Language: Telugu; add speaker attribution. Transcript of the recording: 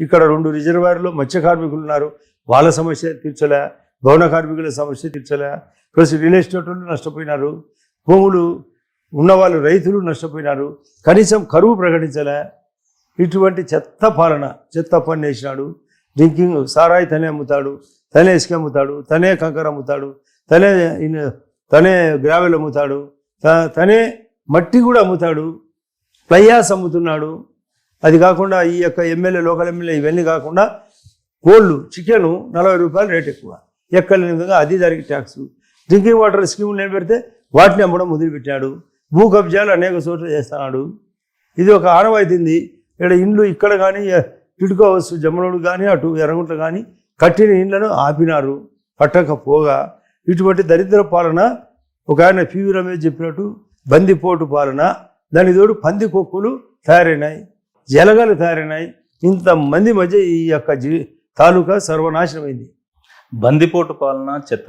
Speaker 1: ఇక్కడ రెండు రిజర్వాయర్లు మత్స్య కార్మికులు ఉన్నారు. వాళ్ళ సమస్య తీర్చలే భవన కార్మికుల సమస్య తీర్చలే. ప్లస్ రియల్ ఎస్టేట్ వాళ్ళు నష్టపోయినారు. భూములు ఉన్నవాళ్ళు రైతులు నష్టపోయినారు. కనీసం కరువు ప్రకటించలే. ఇటువంటి చెత్త పాలన చెత్త పని వేసినాడు. డ్రింకింగ్ సారాయి తనే అమ్ముతాడు తనే ఇసుక అమ్ముతాడు తనే కంకర అమ్ముతాడు తనే తనే గ్రావెల్ అమ్ముతాడు త- తనే మట్టి కూడా అమ్ముతాడు ప్లయాస్ అమ్ముతున్నాడు. అది కాకుండా ఈ యొక్క ఎమ్మెల్యే లోకల్ ఎమ్మెల్యే ఇవన్నీ కాకుండా కోళ్ళు చికెను నలభై రూపాయలు రేట్ ఎక్కువ. ఎక్కడ లేని విధంగా అది దానికి ట్యాక్స్ డ్రింకింగ్ వాటర్ స్కీమ్ నేను పెడితే వాటిని అమ్మడం మొదలుపెట్టాడు. భూ కబ్జాలు అనేక చోట్ల చేస్తున్నాడు. ఇది ఒక ఆనవాయితీంది. ఇక్కడ ఇండ్లు ఇక్కడ కానీ టిడ్కో హౌస్ జమ్మలోడు కానీ అటు ఎర్రగుంట కానీ కట్టిన ఇండ్లను ఆపినారు. పట్టకపోగా ఇటువంటి దరిద్ర పాలన ఒక ఆయన పివి రమేష్ చెప్పినట్టు బందిపోటు పాలన. దాని తోడు పంది కొక్కులు తయారైనాయి. జలగలు తయారైనాయి ఇంతమంది మధ్య ఈ యొక్క జీ తాలూకా సర్వనాశనమైంది.
Speaker 2: బందిపోటు పాలన చెత్త